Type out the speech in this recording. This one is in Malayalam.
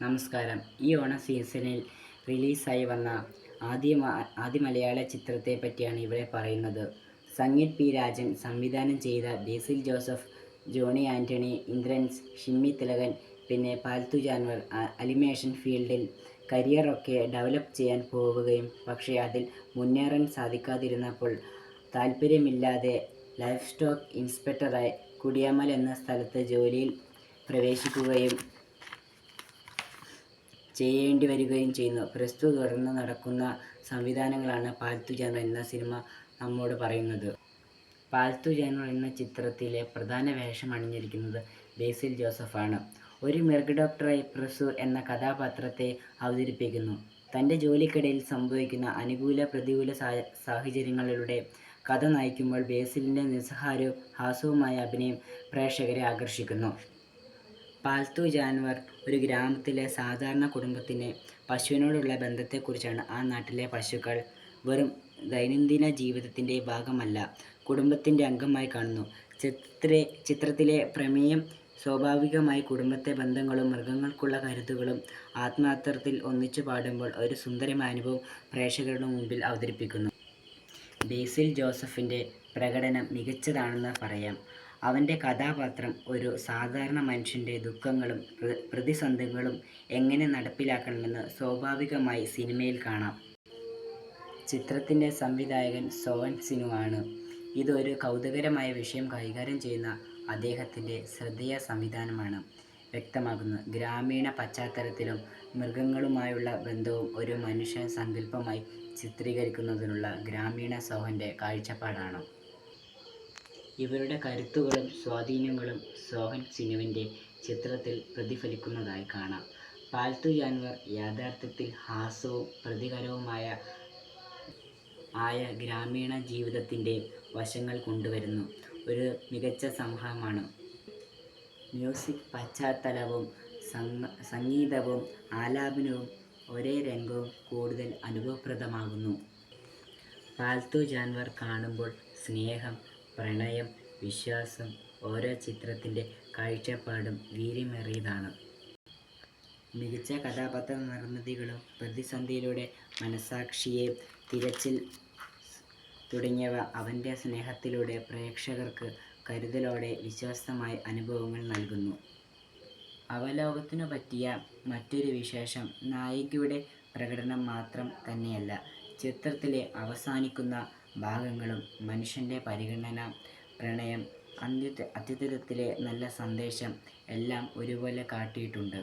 നമസ്കാരം. ഈ ഓണ സീസണിൽ റിലീസായി വന്ന ആദ്യ ആദ്യ മലയാള ചിത്രത്തെ പറ്റിയാണ് ഇവിടെ പറയുന്നത്. സംഗീത് പി. രാജൻ സംവിധാനം ചെയ്ത ബേസിൽ ജോസഫ് ജോണി ആന്റണി ഇന്ദ്രൻസ് ഷിമ്മി തിലകൻ പിന്നെ പാൽത്തു ജാൻവർ അനിമേഷൻ ഫീൽഡിൽ കരിയറൊക്കെ ഡെവലപ്പ് ചെയ്യാൻ പോവുകയും പക്ഷേ അതിൽ മുന്നേറാൻ സാധിക്കാതിരുന്നപ്പോൾ താല്പര്യമില്ലാതെ ലൈഫ് സ്റ്റോക്ക് ഇൻസ്പെക്ടറായി കുടിയാമൽ എന്ന സ്ഥലത്ത് ജോലിയിൽ പ്രവേശിക്കുകയും ചെയ്യേണ്ടി വരികയും ചെയ്യുന്നു. പ്രസ്തുത തുടർന്ന് നടക്കുന്ന സംവിധാനങ്ങളാണ് പാൽത്തു ജനറൽ എന്ന സിനിമ നമ്മോട് പറയുന്നത്. പാൽത്തു ജനറൽ എന്ന ചിത്രത്തിലെ പ്രധാന വേഷം അണിഞ്ഞിരിക്കുന്നത് ബേസിൽ ജോസഫാണ്. ഒരു മൃഗ ഡോക്ടറായി പ്രസൂർ എന്ന കഥാപാത്രത്തെ അവതരിപ്പിക്കുന്നു. തന്റെ ജോലിക്കിടയിൽ സംഭവിക്കുന്ന അനുകൂല പ്രതികൂല സാഹചര്യങ്ങളിലൂടെ കഥ നയിക്കുമ്പോൾ ബേസിലിന്റെ നിസ്സഹാരവും ഹാസ്യവുമായ അഭിനയം പ്രേക്ഷകരെ ആകർഷിക്കുന്നു. പാൽത്തു ജാൻവർ ഒരു ഗ്രാമത്തിലെ സാധാരണ കുടുംബത്തിന് പശുവിനോടുള്ള ബന്ധത്തെക്കുറിച്ചാണ് ആ നാട്ടിലെ പശുക്കൾ. വെറും ദൈനംദിന ജീവിതത്തിന്റെ ഭാഗമല്ല കുടുംബത്തിന്റെ അംഗമായി കാണുന്നു. ചിത്രത്തിലെ ചിത്രത്തിലെ പ്രമേയം സ്വാഭാവികമായി കുടുംബത്തെ ബന്ധങ്ങളും മൃഗങ്ങൾക്കുള്ള കരുതുകളും ആത്മാർത്ഥത്തിൽ ഒന്നിച്ചു പാടുമ്പോൾ ഒരു സുന്ദരമായ അനുഭവം പ്രേക്ഷകരുടെ മുമ്പിൽ അവതരിപ്പിക്കുന്നു. ബേസിൽ ജോസഫിന്റെ പ്രകടനം മികച്ചതാണെന്ന് പറയാം. അവന്റെ കഥാപാത്രം ഒരു സാധാരണ മനുഷ്യന്റെ ദുഃഖങ്ങളും പ്രതിസന്ധികളും എങ്ങനെ നടപ്പിലാക്കണമെന്ന് സ്വാഭാവികമായി സിനിമയിൽ കാണാം. ചിത്രത്തിന്റെ സംവിധായകൻ സോവൻ സിനുവാണ്. ഇതൊരു കൗതുകരമായ വിഷയം കൈകാര്യം ചെയ്യുന്ന അദ്ദേഹത്തിന്റെ ശ്രദ്ധേയ സംവിധാനമാണ് വ്യക്തമാക്കുന്നത് ഗ്രാമീണ പശ്ചാത്തലത്തിലും മൃഗങ്ങളുമായുള്ള ബന്ധവും ഒരു മനുഷ്യൻ സങ്കല്പമായി ചിത്രീകരിക്കുന്നതിനുള്ള ഗ്രാമീണ സോഹന്റെ കാഴ്ചപ്പാടാണ്. ഇവരുടെ കരുത്തുകളും സ്വാധീനങ്ങളും സോഹൻ സിനുവിന്റെ ചിത്രത്തിൽ പ്രതിഫലിക്കുന്നതായി കാണാം. പാൽത്തു ജാൻവർ യാഥാർത്ഥ്യത്തിൽ ഹാസ്യവും പ്രതികരവുമായ ആയ ഗ്രാമീണ ജീവിതത്തിന്റെ വശങ്ങൾ കൊണ്ടുവരുന്നു. ഒരു മികച്ച സംഭവമാണ് മ്യൂസിക് പശ്ചാത്തലവും സംഗ- സംഗീതവും ആലാപനവും ഒരേ രംഗവും കൂടുതൽ അനുഭവപ്രദമാകുന്നു. പാൽത്തു ജാൻവർ കാണുമ്പോൾ സ്നേഹം പ്രണയം വിശ്വാസം ഓരോ ചിത്രത്തിന്റെ കാഴ്ചപ്പാടും വീര്യമേറിയതാണ് മികച്ച കഥാപാത്ര നിർമ്മിതികളും പ്രതിസന്ധിയിലൂടെ മനസാക്ഷിയെ തിരച്ചിൽ തുടങ്ങിയവ അവന്റെ സ്നേഹത്തിലൂടെ പ്രേക്ഷകർക്ക് കരുതലോടെ വിശ്വാസമായ അനുഭവങ്ങൾ നൽകുന്നു. അവലോകത്തിനു പറ്റിയ മറ്റൊരു വിശേഷം നായികയുടെ പ്രകടനം മാത്രം തന്നെയല്ല ചിത്രത്തിലെ അവസാനിക്കുന്ന ഭാഗങ്ങളും മനുഷ്യന്റെ പരിഗണന പ്രണയം അന്ത്യ അത്യുത്തരത്തിലെ നല്ല സന്ദേശം എല്ലാം ഒരുപോലെ കാട്ടിയിട്ടുണ്ട്.